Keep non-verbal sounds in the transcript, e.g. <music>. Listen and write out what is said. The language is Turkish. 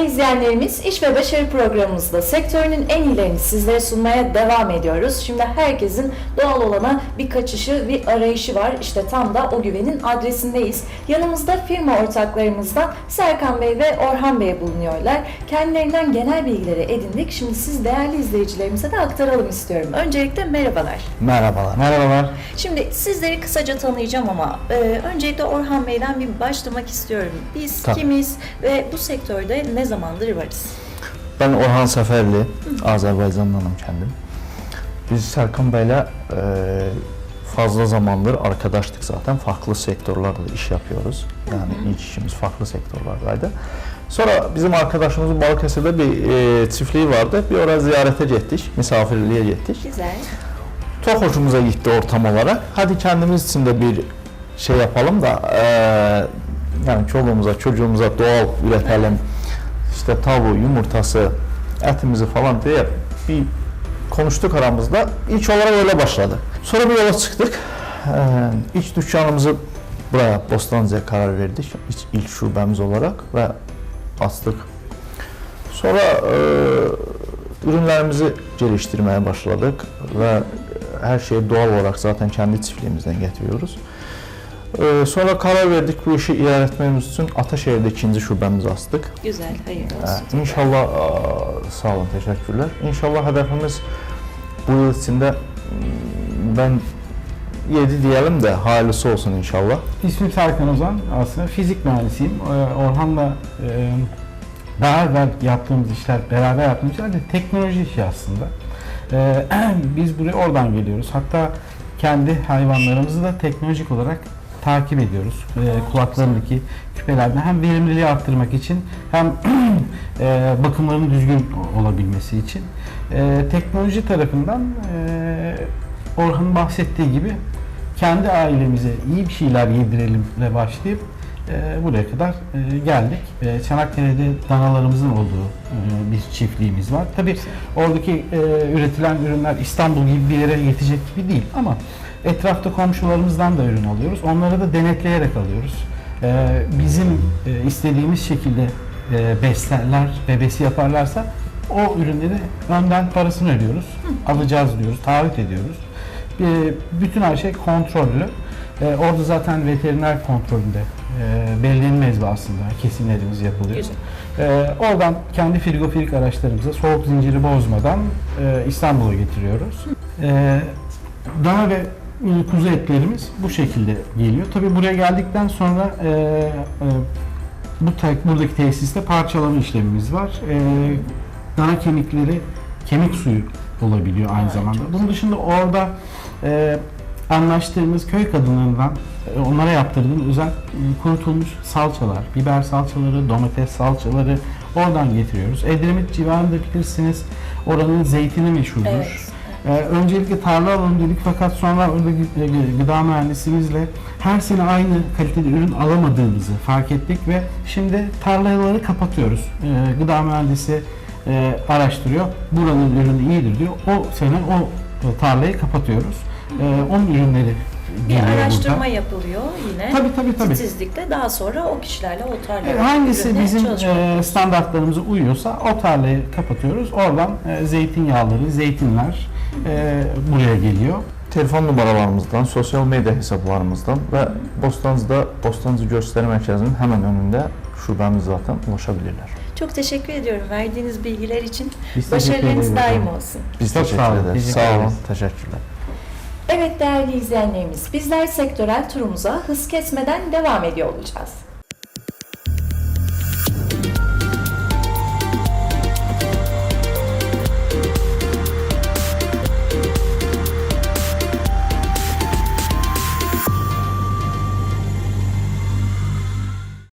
Değerli izleyenlerimiz, İş ve Başarı programımızda sektörünün en iyilerini sizlere sunmaya devam ediyoruz. Şimdi herkesin doğal olana bir kaçışı, bir arayışı var. İşte tam da o güvenin adresindeyiz. Yanımızda firma ortaklarımızdan Serkan Bey ve Orhan Bey bulunuyorlar. Kendilerinden genel bilgileri edindik. Şimdi siz değerli izleyicilerimize de aktaralım istiyorum. Öncelikle merhabalar. Merhabalar. Merhabalar. Şimdi sizleri kısaca tanıyacağım ama e, öncelikle Orhan Bey'den bir başlamak istiyorum. Biz Tabii. kimiz ve bu sektörde ne zamandır varız? Ben Orhan Səfərli, Azərbaycandanam kendim. Biz Serkan Bey'le e, fazla zamandır arkadaştık zaten. Farklı sektörlerde de iş yapıyoruz. Yani ilk işimiz farklı sektörlerdeydi. Sonra bizim arkadaşımızın Balıkesir'de bir e, çiftliği vardı. Bir oraya ziyarete gittik, misafirliğe gittik. Güzel. Çok hoşumuza gitti ortam olarak. Hadi kendimiz için de bir şey yapalım da eee, yani çoluğumuza çocuğumuza doğal üretelim. İşte tavuğu, yumurtası, etimizi falan diye bir konuştuk aramızda. İlk olarak öyle başladı. Sonra bir yola çıktık. Eee ilk dükkanımızı buraya Bostancı'ya karar verdik. İlk, ilk şubemiz olarak ve açtık. Sonra eee, ürünlerimizi geliştirmeye başladık ve her şeyi doğal olarak zaten kendi çiftliğimizden getiriyoruz. Eee, sonra karar verdik bu işi ilerletmemiz için Ataşehir'de ikinci şubemizi açtık. Güzel. Hayırlı olsun. Evet, inşallah sağ olun teşekkürler. İnşallah hedefimiz bu yıl içinde mm, ben 7 diyelim de hayırlısı olsun inşallah. İsmim Serkan Ozan. Aslında fizik mühendisiyim. Ee, Orhan'la e, daha evvel yaptığımız işler, beraber yaptığımız işler de teknoloji işi aslında. Ee, <clears throat> biz buraya oradan geliyoruz. Hatta kendi hayvanlarımızı da teknolojik olarak takip ediyoruz. Ee, kulaklarındaki küpelerden hem verimliliği arttırmak için hem <clears throat> e, bakımlarının düzgün olabilmesi için. Ee, teknoloji tarafından e, Orhan'ın bahsettiği gibi kendi ailemize iyi bir şeyler yedirelimle başlayıp e, buraya kadar e, geldik. E, Çanakkale'de danalarımızın olduğu e, bir çiftliğimiz var. Tabii oradaki e, üretilen ürünler İstanbul gibi bir yere yetecek gibi değil ama etrafta komşularımızdan da ürün alıyoruz. Onları da denetleyerek alıyoruz. E, bizim e, istediğimiz şekilde e, beslerler, bebesi yaparlarsa o ürünleri önden parasını ödüyoruz. Alacağız diyoruz, taahhüt ediyoruz. E, bütün her şey kontrollü. E, orada zaten veteriner kontrolünde e, belirlenmez aslında kesimlerimiz yapılıyor. Güzel. E, oradan kendi frigofilik araçlarımıza soğuk zinciri bozmadan e, İstanbul'a getiriyoruz. E, dana ve e, kuzu etlerimiz bu şekilde geliyor. Tabii buraya geldikten sonra e, e, bu tek, buradaki tesiste parçalama işlemimiz var. E, dana kemikleri kemik suyu olabiliyor aynı zamanda. Bunun dışında orada e, anlaştığımız köy kadınlarından e, onlara yaptırdığımız özel e, kurutulmuş salçalar, biber salçaları, domates salçaları oradan getiriyoruz. Edremit civarında bilirsiniz oranın zeytini meşhurdur. Evet. Ee, öncelikle tarla alalım dedik fakat sonra orada gı- e, gıda mühendisimizle her sene aynı kalitede ürün alamadığımızı fark ettik ve şimdi tarlaları kapatıyoruz. Ee, gıda mühendisi e, araştırıyor. Buranın ürünü iyidir diyor. O sene o e, tarlayı kapatıyoruz. Ee, onun ürünleri Bir araştırma burada. yapılıyor yine. Tabii tabii tabii. Titizlikle daha sonra o kişilerle o tarla E, Hangisi bizim e, standartlarımıza uyuyorsa o tarlayı kapatıyoruz. Oradan e, zeytinyağları, zeytinler e, buraya geliyor. Telefon numaralarımızdan, sosyal medya hesaplarımızdan ve Bostancı'da Bostancı Gösteri Merkezi'nin hemen önünde şubemiz zaten ulaşabilirler. Çok teşekkür ediyorum verdiğiniz bilgiler için. Biz Başarılarınız daim olsun. Biz Çok teşekkür sağ olun, ederiz. Sağ olun. Teşekkürler. Evet değerli izleyenlerimiz bizler sektörel turumuza hız kesmeden devam ediyor olacağız.